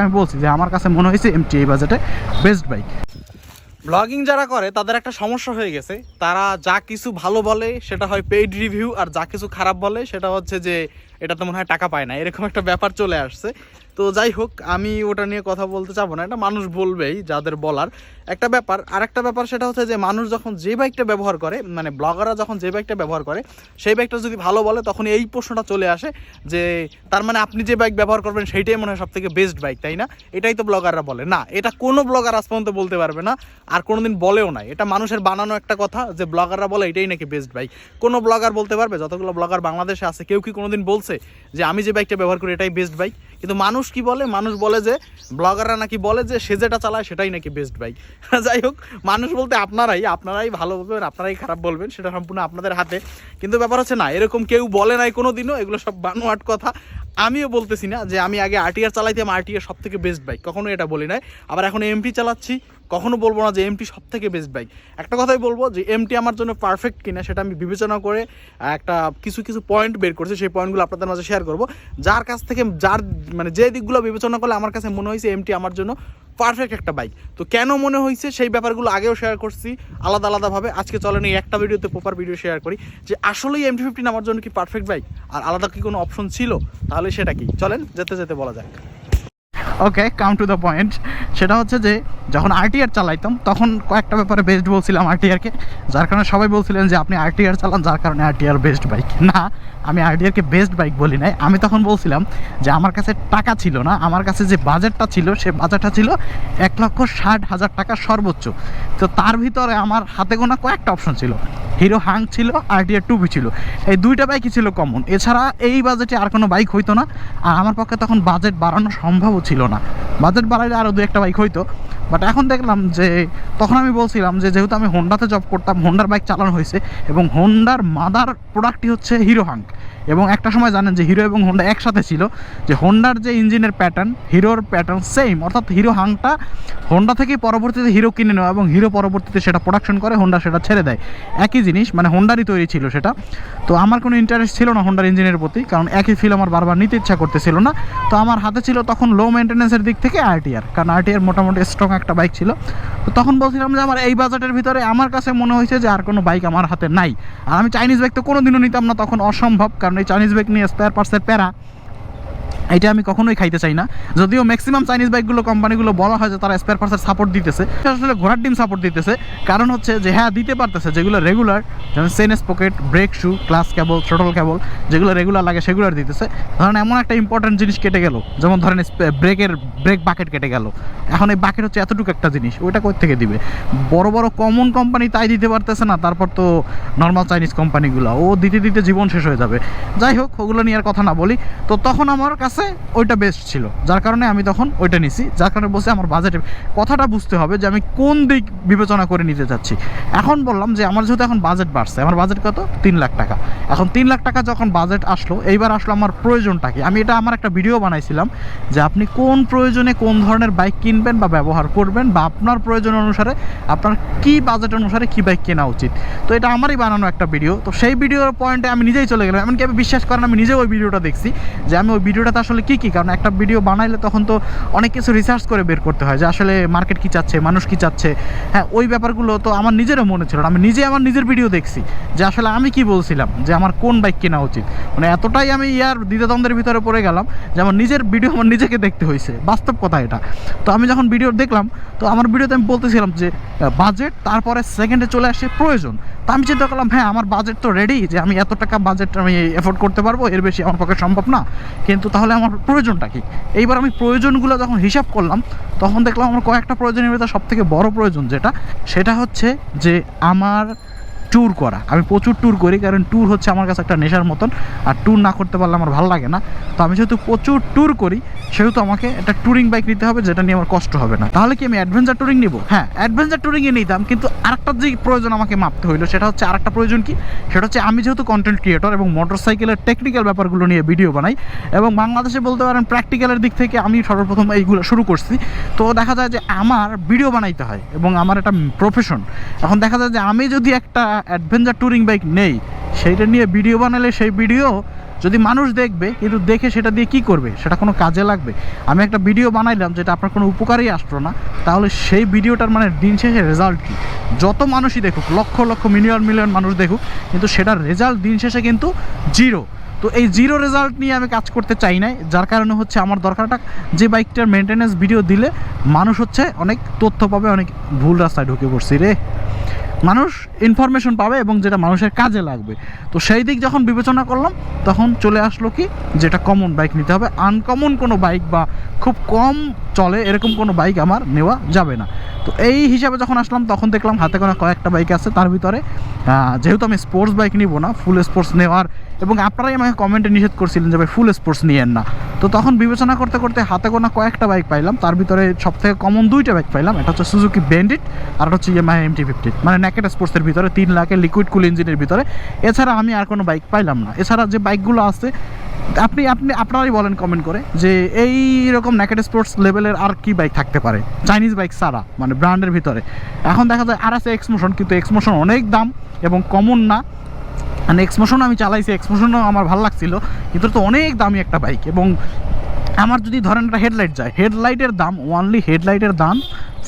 আমি বলছি যে আমার কাছে মনে হয়েছে এমটি এই বাজেটে বেস্ট বাইক ব্লগিং যারা করে, তাদের একটা সমস্যা হয়ে গেছে। তারা যা কিছু ভালো বলে, সেটা হয় পেইড রিভিউ আর যা কিছু খারাপ বলে, সেটা হচ্ছে যে এটাতে মনে হয় টাকা পায় না, এরকম একটা ব্যাপার চলে আসছে। তো যাই হোক, আমি ওটা নিয়ে কথা বলতে চাবো না, এটা মানুষ বলবেই, যাদের বলার। একটা ব্যাপার আর একটা ব্যাপার সেটা হচ্ছে যে, মানুষ যখন যে বাইকটা ব্যবহার করে মানে ব্লগাররা যখন যে বাইকটা ব্যবহার করে, সেই বাইকটা যদি ভালো বলে, তখন এই প্রশ্নটা চলে আসে যে, তার মানে আপনি যে বাইক ব্যবহার করবেন, সেইটাই মনে হয় সব থেকে বেস্ট বাইক তাই না? এটাই তো ব্লগাররা বলে। না, এটা কোনো ব্লগার আজ পর্যন্ত বলতে পারবে না, আর কোনোদিন বলেও নাই। এটা মানুষের বানানো একটা কথা যে ব্লগাররা বলে, এটাই নাকি বেস্ট বাইক কোনো ব্লগার বলতে পারবে? যতগুলো ব্লগার বাংলাদেশে আছে, কেউ কি কোনোদিন বলছে? যে আমি যে বাইকটা ব্যবহার করি এটাই বেস্ট বাইক কিন্তু মানুষ কি বলে? মানুষ বলে যে ব্লগাররা নাকি বলে যে, সে যেটা চালায় সেটাই নাকি বেস্ট বাইক যাই হোক, মানুষ বলতে আপনারাই আপনারাই ভালো বলবেন, আপনারাই খারাপ বলবেন, সেটা সম্পূর্ণ আপনাদের হাতে। কিন্তু ব্যাপার হচ্ছে না, এরকম কেউ বলে নাই কোনো দিনও এগুলো সব বানোয়াট কথা। আমিও বলতেছি না যে, আমি আগে আরটিআর চালাইতাম আরটিআর সব থেকে বেস্ট বাইক কখনো এটা বলি নাই। আবার এখন এমপি চালাচ্ছি কখনো বলব না যে এমটি সব থেকে বেস্ট বাইক একটা কথাই বলব যে এমটি আমার জন্য পারফেক্ট কিনা সেটা আমি বিবেচনা করে, একটা কিছু কিছু পয়েন্ট বের করছি, সেই পয়েন্টগুলো আপনাদের মাঝে শেয়ার করব। যার কাছ থেকে, যার মানে যে দিকগুলো বিবেচনা করলে আমার কাছে মনে হয়েছে এমটি আমার জন্য পারফেক্ট একটা বাইক তো কেন মনে হয়েছে সেই ব্যাপারগুলো আগেও শেয়ার করছি, আলাদা আলাদাভাবে আজকে চলেন এই একটা ভিডিওতে প্রপার ভিডিও শেয়ার করি যে আসলেই এমটি ফিফটিন আমার জন্য কি পারফেক্ট বাইক আর আলাদা কি কোনো অপশন ছিল? তাহলে সেটা কি? চলেন, যেতে যেতে বলা যাক। Okay come to the point সেটা হচ্ছে যে, যখন আরটিআর চালাইতাম, তখন কয়েকটা ব্যাপারে বেস্ট বলছিলাম আরটিআরকে যার কারণে সবাই বলছিলেন যে, আপনি আরটিআর চালান, যার কারণে আরটিআর বেস্ট বাইক না, আমি আরটিআরকে বেস্ট বাইক বলি নাই। আমি তখন বলছিলাম যে, আমার কাছে টাকা ছিল না। আমার কাছে যে বাজেটটা ছিল, সে বাজেটটা ছিল এক লক্ষ ষাট হাজার টাকা সর্বোচ্চ। তো তার ভিতরে আমার হাতে গোনা কয়েকটা অপশন ছিল। হিরো হাং ছিল আরটিআর টুবি ছিল। এই দুইটা বাইকই ছিল কমন এছাড়া এই বাজেটে আর কোনো বাইক হইতো না। আর আমার পক্ষে তখন বাজেট বাড়ানো সম্ভবও ছিল না। বাজেট বাড়াইলে আরও দু একটা বাইক হইতো। বাট এখন দেখলাম যে, তখন আমি বলছিলাম যে, যেহেতু আমি হোন্ডাতে জব করতাম হোন্ডার বাইক চালানো হয়েছে এবং হোন্ডার মাদার প্রোডাক্টই হচ্ছে হিরো হাঙ্ক এবং একটা সময় জানেন যে হিরো এবং হোন্ডা একসাথে ছিল, যে হোন্ডার যে ইঞ্জিনের প্যাটার্ন হিরোর প্যাটার্ন সেম অর্থাৎ হিরো হাংটা হোন্ডা থেকে পরবর্তীতে হিরো কিনে নেওয়া এবং হিরো পরবর্তীতে সেটা প্রোডাকশন করে হোন্ডা সেটা ছেড়ে দেয়। একই জিনিস মানে হোন্ডারই তৈরি ছিল সেটা। তো আমার কোনো ইন্টারেস্ট ছিল না হোন্ডার ইঞ্জিনের প্রতি, কারণ একই ফিল আমার বারবার নিতে ইচ্ছা করতেছিল না। তো আমার হাতে ছিল তখন লো মেনটেন্যান্সের দিক থেকে আরটিআর কারণ আরটিআর মোটামুটি স্ট্রং একটা বাইক ছিল। তো তখন বলছিলাম যে আমার এই বাজেটের ভিতরে আমার কাছে মনে হয়েছে যে আর কোনো বাইক আমার হাতে নাই। আর আমি চাইনিজ বাইক তো কোনো দিনও নিতাম না, তখন অসম্ভব। কারণ এই চাইনিজ বাইক নিয়ে স্পেয়ার পার্টসের প্যারা। এটা আমি কখনোই খাইতে চাই না। যদিও ম্যাক্সিমাম চাইনিজ বাইকগুলো কোম্পানিগুলো বলা হয় যে তারা স্পেয়ার পার্টসের সাপোর্ট দিতেছে। আসলে ঘোড়ার ডিম সাপোর্ট দিতেছে। কারণ হচ্ছে যে হ্যাঁ দিতে পারতেছে। যেগুলো রেগুলার যেমন সেনেস pocket brake shoe clutch cable throttle cable যেগুলো রেগুলার লাগে, সেগুলোর দিতেছে। ধরেন এমন একটা ইম্পর্টেন্ট জিনিস কেটে গেল। যেমন ধরেন ব্রেকের ব্রেক বাকেট কেটে গেল। এখন এই বাকেট হচ্ছে এতটুকু একটা জিনিস ওইটা কোথা থেকে দিবে? বড় বড় কমন কোম্পানি তাই দিতে পারতেছে না। তারপর তো নর্মাল চাইনিজ কোম্পানিগুলো ও দিতে দিতে জীবন শেষ হয়ে যাবে। যাই হোক, ওগুলো নিয়ে আর কথা না বলি। তো তখন আমার কাছে ওইটা বেস্ট ছিল। যার কারণে আমি তখন ওইটা নিছি। যার কারণে বসে আমার বাজেটে কথাটা বুঝতে হবে যে আমি কোন দিক বিবেচনা করে নিতে চাচ্ছি। এখন বললাম যে আমার যেহেতু এখন বাজেট বাড়ছে, আমার বাজেট কত? তিন লাখ টাকা। এখন তিন লাখ টাকা যখন বাজেট আসলো, এইবার আসলো আমার প্রয়োজনটা কি? আমি এটা আমার একটা ভিডিও বানাইছিলাম যে আপনি কোন প্রয়োজনে কোন ধরনের বাইক কিনবেন বা ব্যবহার করবেন বা আপনার প্রয়োজন অনুসারে আপনার কি বাজেট অনুসারে কি বাইক কেনা উচিত। তো এটা আমারই বানানো একটা ভিডিও তো সেই ভিডিওর পয়েন্টে আমি নিজেই চলে গেলাম। এমনকি আমি বিশ্বাস করেন, আমি নিজেও ওই ভিডিওটা দেখছি যে আমি ওই ভিডিওটাতে আসলে কী কী? কারণ একটা ভিডিও বানাইলে তখন তো অনেক কিছু রিসার্চ করে বের করতে হয় যে আসলে মার্কেট কী চাচ্ছে, মানুষ কী চাচ্ছে। হ্যাঁ ওই ব্যাপারগুলো তো আমার নিজেরও মনে ছিল আমি নিজে আমার নিজের ভিডিও দেখছি যে আসলে আমি কি বলছিলাম, যে আমার কোন বাইক কেনা উচিত। মানে এতটাই আমি ইয়ার দ্বিধাদ্বন্দ্বের ভিতরে পড়ে গেলাম যে আমার নিজের ভিডিও আমার নিজেকে দেখতে হয়েছে। বাস্তব কথা এটা। তো আমি যখন ভিডিও দেখলাম, তো আমার ভিডিওতে আমি বলতেছিলাম যে বাজেট তারপরে সেকেন্ডে চলে আসে প্রয়োজন। তো আমি চিন্তা করলাম হ্যাঁ আমার বাজেট তো রেডি যে আমি এত টাকা বাজেট আমি এফোর্ড করতে পারব, এর বেশি আমার পক্ষে সম্ভব না। কিন্তু তাহলে আমার প্রয়োজনটা কি? এইবার আমি প্রয়োজনগুলো যখন হিসাব করলাম, তখন দেখলাম আমার কয়েকটা প্রয়োজনীয়তা সব থেকে বড় প্রয়োজন যেটা, সেটা হচ্ছে যে আমার ট্যুর করা। আমি প্রচুর ট্যুর করি, কারণ ট্যুর হচ্ছে আমার কাছে একটা নেশার মতন। আর ট্যুর না করতে পারলে আমার ভালো লাগে না। তো আমি যেহেতু প্রচুর ট্যুর করি, সেহেতু আমাকে একটা ট্যুরিং বাইক নিতে হবে, যেটা নিয়ে আমার কষ্ট হবে না। তাহলে কি আমি অ্যাডভেঞ্চার ট্যুরিং নিব? হ্যাঁ অ্যাডভেঞ্চার ট্যুরিংয়ে নিতাম, কিন্তু আরেকটা যে প্রয়োজন আমাকে মাপতে হইল, সেটা হচ্ছে আরেকটা প্রয়োজন কি? সেটা হচ্ছে আমি যেহেতু কন্টেন্ট ক্রিয়েটর এবং মোটর সাইকেলের টেকনিক্যাল ব্যাপারগুলো নিয়ে ভিডিও বানাই, এবং বাংলাদেশে বলতে পারেন প্র্যাকটিক্যালের দিক থেকে আমি সর্বপ্রথম এইগুলো শুরু করছি। তো দেখা যায় যে আমার ভিডিও বানাইতে হয়, এবং আমার একটা প্রফেশন এখন দেখা যায় যে আমি যদি একটা অ্যাডভেঞ্চার ট্যুরিং বাইক নেই। সেইটা নিয়ে ভিডিও বানালে সেই ভিডিও যদি মানুষ দেখবে, কিন্তু দেখে সেটা দিয়ে কি করবে? সেটা কোনো কাজে লাগবে। আমি একটা ভিডিও বানাইলাম যেটা আপনার কোনো উপকারেই আসলো না। তাহলে সেই ভিডিওটার মানে দিন শেষে রেজাল্ট কি? যত মানুষই দেখুক, লক্ষ লক্ষ মিলিয়ন মিলিয়ন মানুষ দেখুক, কিন্তু সেটার রেজাল্ট দিন শেষে কিন্তু জিরো তো এই জিরো রেজাল্ট নিয়ে আমি কাজ করতে চাই নাই। যার কারণে হচ্ছে আমার দরকারটা যে বাইকটার মেনটেনেন্স ভিডিও দিলে মানুষ হচ্ছে অনেক তথ্য পাবে, অনেক ভুল রাস্তায় ঢুকে পড়ছি রে। মানুষ ইনফরমেশন পাবে এবং যেটা মানুষের কাজে লাগবে। তো সেই দিক যখন বিবেচনা করলাম, তখন চলে আসলো কি, যেটা কমন বাইক নিতে হবে। আনকমন কোনো বাইক বা খুব কম চলে এরকম কোনো বাইক আমার নেওয়া যাবে না। তো এই হিসাবে যখন আসলাম, তখন দেখলাম হাতে কোনো কয়েকটা বাইক আছে তার ভিতরে। যেহেতু আমি স্পোর্টস বাইক নিব না ফুল স্পোর্টস নেওয়ার, এবং আপনারাই আমাকে কমেন্টে নিষেধ করছিলেন যে, ভাই ফুল স্পোর্টস নিয়েন না। তো তখন বিবেচনা করতে করতে হাতে গোনা কয়েকটা বাইক পাইলাম। তার ভিতরে সব থেকে কমন দুইটা বাইক পাইলাম। এটা হচ্ছে সুজুকি বেন্ডিট আর হচ্ছে ইয়ামাহা এমটি ফিফটি মানে ন্যাকেট স্পোর্টসের ভিতরে, তিন লাখের লিকুইড কুল ইঞ্জিনের ভিতরে। এছাড়া আমি আর কোনো বাইক পাইলাম না। এছাড়া যে বাইকগুলো আছে, আপনি আপনি, আপনারাই বলেন কমেন্ট করে যে এই রকম নেকেট স্পোর্টস লেভেলের আর কি বাইক থাকতে পারে? চাইনিজ বাইক ছাড়া মানে ব্র্যান্ডের ভিতরে। এখন দেখা যায় আর আছে এক্সমোশন কিন্তু এক্সমোশন অনেক দাম এবং কমন না। মানে এক্সমোশন আমি চালাইছি এক্সমোশনও আমার ভালো লাগছিল, কিন্তু তো অনেক দামি একটা বাইক এবং আমার যদি ধরেন একটা হেডলাইট যায় হেডলাইটের দাম ওনলি হেডলাইটের দাম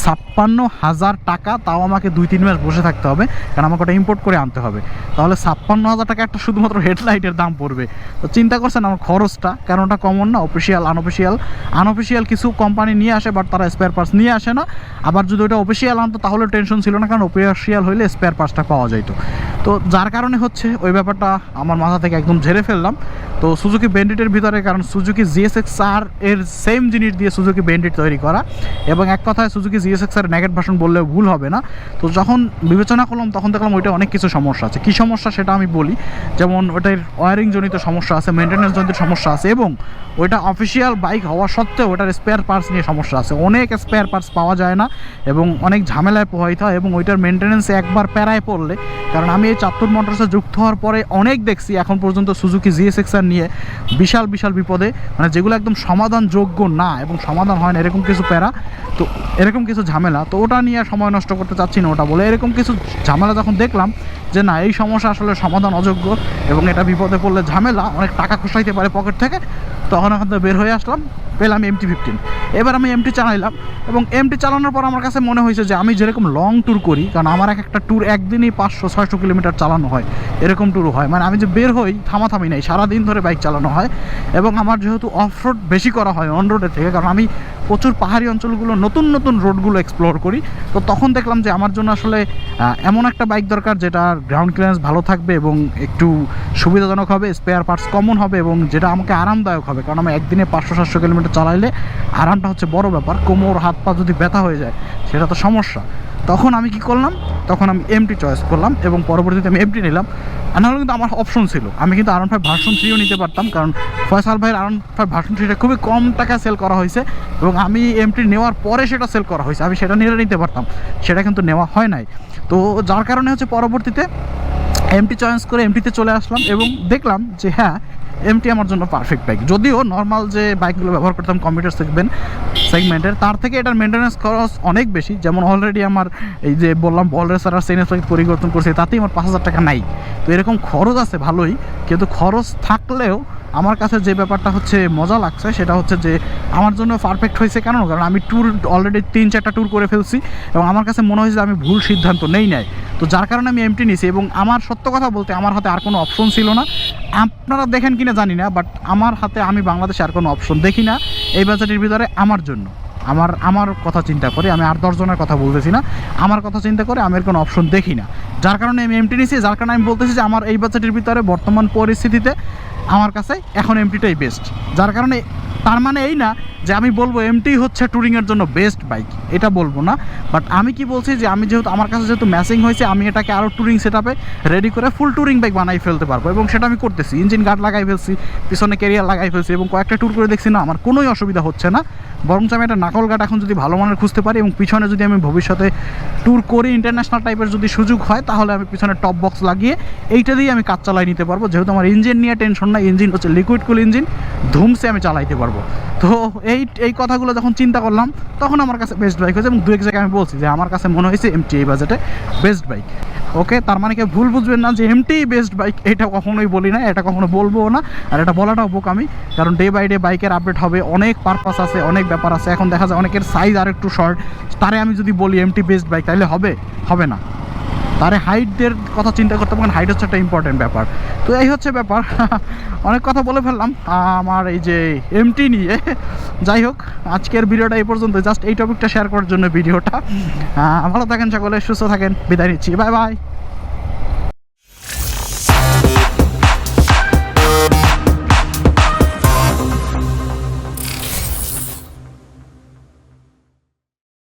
ছাপ্পান্ন হাজার টাকা, তাও আমাকে দুই তিন মাস বসে থাকতে হবে, কারণ আমাকে ওটা ইম্পোর্ট করে আনতে হবে। তাহলে ছাপ্পান্ন হাজার টাকা একটা শুধুমাত্র হেডলাইটের দাম পড়বে। তো চিন্তা করছেন আমার খরচটা, কারণ ওটা কমন না অফিসিয়াল আনঅফিসিয়াল আনঅফিসিয়াল কিছু কোম্পানি নিয়ে আসে বাট তারা স্পেয়ার পার্টস নিয়ে আসে না। আবার যদি ওটা অফিসিয়াল আনতো, তাহলে টেনশন ছিল না, কারণ অফিসিয়াল হইলে স্পেয়ার পার্টসটা পাওয়া যাইতো। তো যার কারণে হচ্ছে ওই ব্যাপারটা আমার মাথা থেকে একদম ঝেড়ে ফেললাম। তো সুজুকি বেন্ডিটের ভিতরে, কারণ সুজুকি জিএসএক্স আর এর সেম জিনিস দিয়ে সুজুকি বেন্ডিট তৈরি করা। এবং এক কথায় Suzuki GSX R naked version বললেও ভুল হবে না। তো যখন বিবেচনা করলাম, তখন দেখলাম ওইটা অনেক কিছু সমস্যা আছে। কী সমস্যা সেটা আমি বলি, যেমন ওটার ওয়ারিং জনিত সমস্যা আছে মেনটেন্যান্স জনিত সমস্যা আছে, এবং ওইটা অফিসিয়াল বাইক হওয়া সত্ত্বেও ওটার স্পেয়ার পার্টস নিয়ে সমস্যা আছে। অনেক স্পেয়ার পার্টস পাওয়া যায় না, এবং অনেক ঝামেলায় পোহাইতে হয় এবং ওইটার মেনটেন্যান্সে একবার প্যারায় পড়লে, কারণ আমি এই চাত্তর মোটরসে যুক্ত হওয়ার পরে অনেক দেখছি, এখন পর্যন্ত সুজুকি জিএসএক্সার নিয়ে বিশাল বিশাল বিপদে। মানে যেগুলো একদম সমাধান যোগ্য না এবং সমাধান হয় না, এরকম কিছু প্যারা, তো এরকম কিছু ঝামেলা। তো ওটা নিয়ে সময় নষ্ট করতে চাচ্ছি না ওটা বলে। এরকম কিছু ঝামেলা যখন দেখলাম যে না, এই সমস্যা আসলে সমাধান অযোগ্য এবং এটা বিপদে পড়লে ঝামেলা, অনেক টাকা খসাইতে পারে পকেট থেকে তখন এখন বের হয়ে আসলাম, পেলাম এমটি ফিফটিন এবার আমি এমটি চালাইলাম এবং এমটি চালানোর পর আমার কাছে মনে হয়েছে যে আমি যেরকম লং ট্যুর করি, কারণ আমার এক একটা ট্যুর একদিনই পাঁচশো, ছয়শো কিলোমিটার চালানো হয়, এরকম ট্যুরও হয়। মানে আমি যে বের হই, থামাথামি নাই, সারাদিন ধরে বাইক চালানো হয় এবং আমার যেহেতু অফ রোড বেশি করা হয় অন রোডের থেকে, কারণ আমি প্রচুর পাহাড়ি অঞ্চলগুলো, নতুন নতুন রোডগুলো এক্সপ্লোর করি, তো তখন দেখলাম যে আমার জন্য আসলে এমন একটা বাইক দরকার যেটা গ্রাউন্ড ক্লিয়ারেন্স ভালো থাকবে এবং একটু সুবিধাজনক হবে স্পেয়ার পার্টস কমন হবে এবং যেটা আমাকে আরামদায়ক হবে। কারণ আমি একদিনে পাঁচশো, সাতশো কিলোমিটার চালাইলে আরামটা হচ্ছে বড় ব্যাপার, কোমর, হাত, পা যদি ব্যথা হয়ে যায়, সেটা তো সমস্যা। তখন আমি কি করলাম? তখন আমি এমটি চয়েস করলাম এবং পরবর্তীতে আমি এমটি নিলাম। নাহলে কিন্তু আমার অপশন ছিল। আমি কিন্তু আরন ফাইভ ভার্সন থ্রিও নিতে পারতাম, কারণ ফয়সাল ভাইয়ের আরন ফাইভ ভার্সন থ্রিটা খুবই কম টাকায় সেল করা হয়েছে এবং আমি এমটি নেওয়ার পরে সেটা সেল করা হয়েছে। আমি সেটা নিয়ে নিতে পারতাম, সেটা কিন্তু নেওয়া হয় নাই। তো যার কারণে হচ্ছে পরবর্তীতে এমটি চয়েস করে এমটিতে চলে আসলাম এবং দেখলাম যে হ্যাঁ এমটি আমার জন্য পারফেক্ট বাইক যদিও নর্মাল যে বাইকগুলো ব্যবহার করতাম কম্পিউটার সেগমেন্ট সেগমেন্টের তার থেকে এটার মেনটেন্যান্স খরচ অনেক বেশি। যেমন অলরেডি আমার এই যে বললাম বল রেসার আর সেনেস পরিবর্তন করছে, তাতেই আমার পাঁচ হাজার টাকা নাই। তো এরকম খরচ আছে ভালোই, কিন্তু খরচ থাকলেও আমার কাছে যে ব্যাপারটা হচ্ছে মজা লাগছে, সেটা হচ্ছে যে আমার জন্য পারফেক্ট হয়েছে কেন? কারণ আমি ট্যুর অলরেডি তিন চারটা ট্যুর করে ফেলছি এবং আমার কাছে মনে হয়েছে যে আমি ভুল সিদ্ধান্ত নেই নাই। তো যার কারণে আমি এমটি নিয়েছি এবং আমার সত্য কথা বলতে আমার হাতে আর কোনো অপশন ছিল না। আপনারা দেখেন কিনা জানি না বাট আমার হাতে আমি বাংলাদেশে আর কোনো অপশন দেখি না এই বাজেটের ভিতরে আমার জন্য। আমার আমার কথা চিন্তা করে, আমি আর দশজনের কথা বলতেছি না। আমার কথা চিন্তা করে আমি এর কোনো অপশন দেখি না। যার কারণে আমি এমটি নিয়েছি, যার কারণে আমি বলতেছি যে আমার এই বাজেটের ভিতরে বর্তমান পরিস্থিতিতে আমার কাছে এখন এমটিটাই বেস্ট যার কারণে তার মানে এই না যে আমি বলব এমটি হচ্ছে ট্যুরিংয়ের জন্য বেস্ট বাইক এটা বলব না। বাট আমি কি বলছি যে আমি যেহেতু, আমার কাছে যেহেতু ম্যাচিং হয়েছে, আমি এটাকে আরও ট্যুরিং সেট রেডি করে ফুল ট্যুরিং বাইক বানাই ফেলতে পারব। এবং সেটা আমি করতেছি ইঞ্জিন গার্ড লাগাই ফেলছি, পিছনে ক্যারিয়ার লাগাই ফেলছি এবং কয়েকটা ট্যুর করে দেখছি, না, আমার কোনোই অসুবিধা হচ্ছে না। বরঞ্চ আমি একটা নাকল গার্ড এখন যদি ভালো মানের খুঁজতে পারি এবং পিছনে যদি আমি ভবিষ্যতে ট্যুর করি ইন্টারন্যাশনাল টাইপের যদি সুযোগ হয়, তাহলে আমি পিছনে টপ বক্স লাগিয়ে এইটা দিয়ে আমি কাজ চালাই নিতে পারব। যেহেতু আমার ইঞ্জিন নিয়ে টেনশন না ইঞ্জিন হচ্ছে লিকুইড কুল ইঞ্জিন ধুমসে আমি চালাইতে পারব। তো এই এই কথাগুলো যখন চিন্তা করলাম, তখন আমার কাছে বেস্ট বাইক হয়েছে এবং দু এক জায়গায় আমি বলছি যে আমার কাছে মনে হয়েছে এমটি এই বাজেটে বেস্ট বাইক ওকে তার মানে কি ভুল বুঝবেন না যে এমটি বেস্ট বাইক এটা কখনোই বলি না, এটা কখনো বলব না, আর এটা বলাটাও বোকামি কারণ ডে বাই ডে বাইকের আপডেট হবে, অনেক পারপাস আছে, অনেক ব্যাপার আছে, এখন দেখা যায় অনেকের সাইজ আর একটু শর্ট তারে আমি যদি বলি এমটি বেস্ট বাইক তাহলে হবে? হবে না। তারে হাইটদের কথা চিন্তা করতে পারেন হাইট হচ্ছে একটা ইম্পর্টেন্ট ব্যাপার। তো এই হচ্ছে ব্যাপার। অনেক কথা বলে ফেললাম। আমার এই যে এমটি নিয়ে, যাই হোক, আজকের ভিডিওটা এই পর্যন্ত। জাস্ট এই টপিকটা শেয়ার করার জন্য ভিডিওটা। ভালো থাকেন সকলে, সুস্থ থাকেন। বিদায় নিচ্ছি। Bye bye